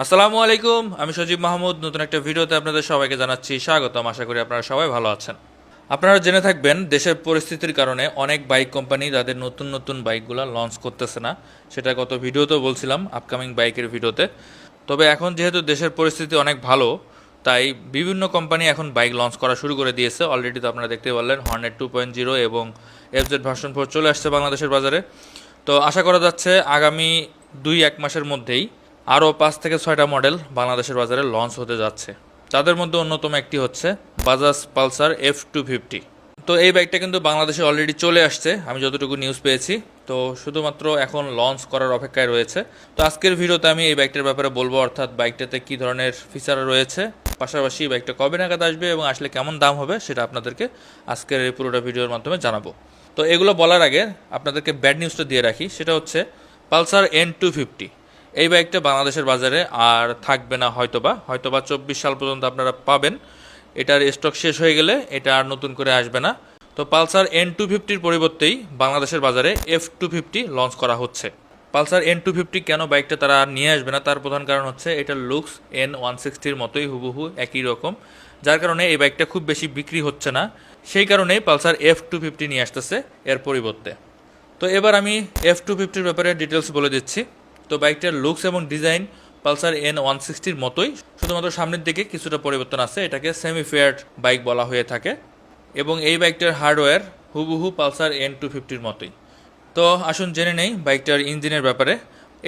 আসসালামু আলাইকুম, আমি সজীব মাহমুদ, নতুন একটা ভিডিওতে আপনাদের সবাইকে জানাচ্ছি স্বাগতম। আশা করি আপনারা সবাই ভালো আছেন। আপনারা জেনে থাকবেন, দেশের পরিস্থিতির কারণে অনেক বাইক কোম্পানি তাদের নতুন নতুন বাইকগুলো লঞ্চ করতেছে না। সেটা গত ভিডিওতেও বলছিলাম আপকামিং বাইকের ভিডিওতে। তবে এখন যেহেতু দেশের পরিস্থিতি অনেক ভালো, তাই বিভিন্ন কোম্পানি এখন বাইক লঞ্চ করা শুরু করে দিয়েছে। অলরেডি তো আপনারা দেখতে পারলেন হর্নেট টু পয়েন্ট জিরো এবং এফজেড ভার্সন ফোর চলে আসছে বাংলাদেশের বাজারে। তো আশা করা যাচ্ছে, আগামী দুই এক মাসের মধ্যেই আরও পাঁচ থেকে ছয়টা মডেল বাংলাদেশের বাজারে লঞ্চ হতে যাচ্ছে। যাদের মধ্যে অন্যতম একটি হচ্ছে Bajaj Pulsar F two fifty তো এই বাইকটা কিন্তু বাংলাদেশে অলরেডি চলে আসছে, আমি যতটুকু নিউজ পেয়েছি। তো শুধুমাত্র এখন লঞ্চ করার অপেক্ষায় রয়েছে। তো আজকের ভিডিওতে আমি এই বাইকটার ব্যাপারে বলব, অর্থাৎ বাইকটাতে কী ধরনের ফিচার রয়েছে, পাশাপাশি এই বাইকটা কবে নাগাদ আসবে এবং আসলে কেমন দাম হবে সেটা আপনাদেরকে আজকের এই পুরোটা ভিডিওর মাধ্যমে জানাব। তো এগুলো বলার আগে আপনাদেরকে ব্যাড নিউজটা দিয়ে রাখি, সেটা হচ্ছে পালসার এন টু ফিফটি এই বাইকটা বাংলাদেশের বাজারে আর থাকবে না হয়তোবা। হয়তোবা চব্বিশ সাল পর্যন্ত আপনারা পাবেন। এটার স্টক শেষ হয়ে গেলে এটা আর নতুন করে আসবে না। তো পালসার এন টু ফিফটির পরিবর্তেই বাংলাদেশের বাজারে এফ টু ফিফটি লঞ্চ করা হচ্ছে। পালসার এন টু ফিফটি কেন বাইকটা তারা আর নিয়ে আসবে না? তার প্রধান কারণ হচ্ছে এটার লুকস এন ওয়ান সিক্সটির মতোই হুবহু একই রকম। যার কারণে এই বাইকটা খুব বেশি বিক্রি হচ্ছে না। সেই কারণেই পালসার এফ টু ফিফটি নিয়ে আসতেছে এর পরিবর্তে। তো এবার আমি এফ টু ফিফটির ব্যাপারে ডিটেলস বলে দিচ্ছি। তো বাইকটার লুকস এবং ডিজাইন পালসার এন ওয়ান সিক্সটির মতোই। শুধুমাত্র সামনের দিকে কিছুটা পরিবর্তন আছে, এটাকে সেমি ফেয়ার বাইক বলা হয়ে থাকে। এবং এই বাইকটার হার্ডওয়্যার হুবহু পালসার এন টু ফিফটির মতোই। তো আসুন জেনে নেই বাইকটার ইঞ্জিনের ব্যাপারে।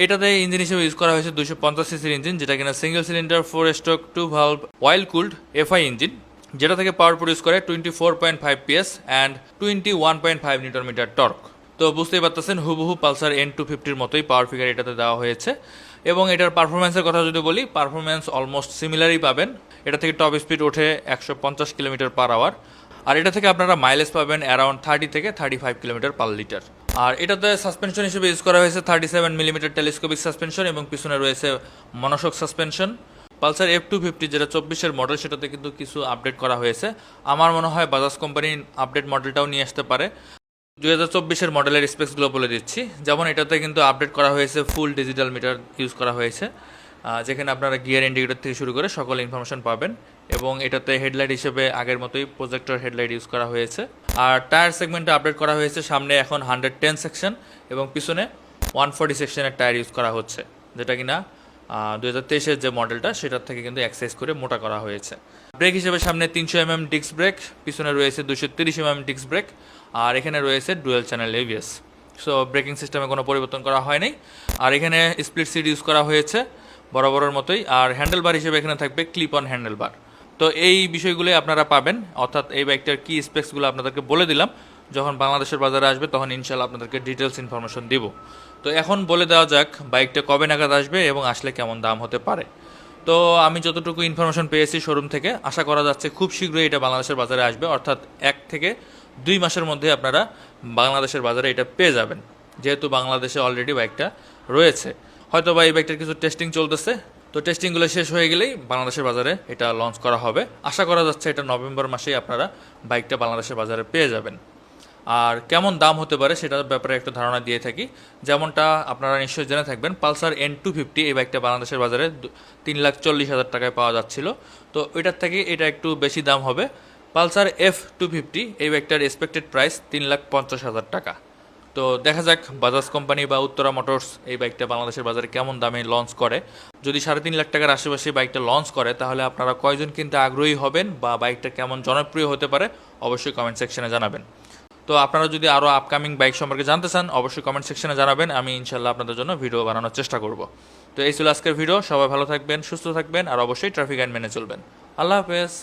এটাতে ইঞ্জিন হিসেবে ইউজ করা হয়েছে দুশো পঞ্চাশ সিসির ইঞ্জিন যেটা কিনা single cylinder four stroke two valve oil cooled FI engine, যেটা থেকে পাওয়ার প্রডিউস করে twenty four point five PS and twenty one point five newton metre torque তো বুঝতেই পারতেছেন, হুবহু পালসার এন টু ফিফটির মতোই পাওয়ার ফিগার এটাতে দেওয়া হয়েছে। এবং এটার পারফরমেন্সের কথা যদি বলি পারফরমেন্স অলমোস্ট সিমিলারই পাবেন। এটা থেকে টপ স্পিড ওঠে একশো পঞ্চাশ কিলোমিটার পার আওয়ার আর এটা থেকে আপনারা মাইলেজ পাবেন অ্যারাউন্ড থার্টি থেকে thirty five kilometre per litre আর এটাতে সাসপেনশন হিসেবে ইউজ করা হয়েছে thirty seven millimetre telescopic suspension এবং পিছনে রয়েছে monoshock suspension Pulsar F two fifty যেটা চব্বিশের মডেল সেটাতে কিন্তু কিছু আপডেট করা হয়েছে। আমার মনে হয় বাজাজ কোম্পানির আপডেট মডেলটাও নিয়ে আসতে পারে। দুই হাজার চব্বিশের মডেলের স্পেসগুলো বলে দিচ্ছি। যেমন এটাতে কিন্তু আপডেট করা হয়েছে ফুল ডিজিটাল মিটার ইউজ করা হয়েছে। যেখানে আপনারা গিয়ার ইন্ডিকেটর থেকে শুরু করে সকল ইনফরমেশন পাবেন এবং এটাতে হেডলাইট হিসেবে আগের মতোই প্রজেক্টর হেডলাইট ইউজ করা হয়েছে। আর টায়ার সেগমেন্টে আপডেট করা হয়েছে, সামনে এখন হান্ড্রেড টেন সেকশন এবং পিছনে ওয়ান ফোর্টি সেকশনের টায়ার ইউজ করা হচ্ছে, যেটা কিনা দু হাজার যে মডেলটা, সেটার থেকে কিন্তু এক্সাইজ করে মোটা করা হয়েছে। ব্রেক হিসেবে সামনে তিনশো এম এম ডিস্ক ব্রেক পিছনে রয়েছে দুশো তিরিশ এম এম ডিস্ক ব্রেক আর এখানে রয়েছে dual channel ABS so braking সিস্টেমে কোনো পরিবর্তন করা হয়নি। আর এখানে স্প্লিট সিট ইউজ করা হয়েছে, বরাবরের মতোই। আর হ্যান্ডেল বার হিসেবে এখানে থাকবে ক্লিপ অন হ্যান্ডেল বার তো, এই বিষয়গুলোই আপনারা পাবেন। অর্থাৎ এই বাইকটার কি স্পেক্সগুলো আপনাদেরকে বলে দিলাম। যখন বাংলাদেশের বাজারে আসবে, তখন ইনশাল্লাহ আপনাদেরকে ডিটেলস ইনফরমেশন দিব। তো এখন বলে দেওয়া যাক বাইকটা কবে নাগাদ আসবে এবং আসলে কেমন দাম হতে পারে। তো আমি যতটুকু ইনফরমেশন পেয়েছি শোরুম থেকে, আশা করা যাচ্ছে খুব শীঘ্রই এটা বাংলাদেশের বাজারে আসবে। অর্থাৎ এক থেকে দুই মাসের মধ্যে আপনারা বাংলাদেশের বাজারে এটা পেয়ে যাবেন। যেহেতু বাংলাদেশে অলরেডি বাইকটা রয়েছে। হয়তো বা এই বাইকটার কিছু টেস্টিং চলতেছে। তো টেস্টিংগুলো শেষ হয়ে গেলেই বাংলাদেশের বাজারে এটা লঞ্চ করা হবে। আশা করা যাচ্ছে এটা নভেম্বর মাসেই আপনারা বাইকটা বাংলাদেশের বাজারে পেয়ে যাবেন। আর কেমন দাম হতে পারে সেটার ব্যাপারে একটা ধারণা দিয়ে থাকি। যেমনটা আপনারা নিশ্চয়ই জেনে থাকবেন, পালসার এন টু ফিফটি এই বাইকটা বাংলাদেশের বাজারে তিন লাখ চল্লিশ হাজার টাকায় পাওয়া যাচ্ছিল। তো এটার থেকে এটা একটু বেশি দাম হবে। পালসার এফ টু ফিফটি এই বাইকটার এক্সপেক্টেড প্রাইস তিন লাখ পঞ্চাশ হাজার টাকা। তো দেখা যাক বাজাজ কোম্পানি বা উত্তরা মোটরস এই বাইকটা বাংলাদেশের বাজারে কেমন দামে লঞ্চ করে। যদি সাড়ে তিন লাখ টাকার আশেপাশে বাইকটা লঞ্চ করে, তাহলে আপনারা কয়জন কিনতে আগ্রহী হবেন বা বাইকটা কেমন জনপ্রিয় হতে পারে, অবশ্যই কমেন্ট সেকশনে জানাবেন। তো আপনারা যদি আরও আপকামিং বাইক সম্পর্কে জানতে চান, অবশ্যই কমেন্ট সেকশনে জানাবেন, আমি ইনশাল্লাহ আপনাদের জন্য ভিডিও বানানোর চেষ্টা করব। তো এই ছিল আজকের ভিডিও সবাই ভালো থাকবেন, সুস্থ থাকবেন, আর অবশ্যই ট্রাফিক আইন মেনে চলবেন। আল্লাহ হাফেজ।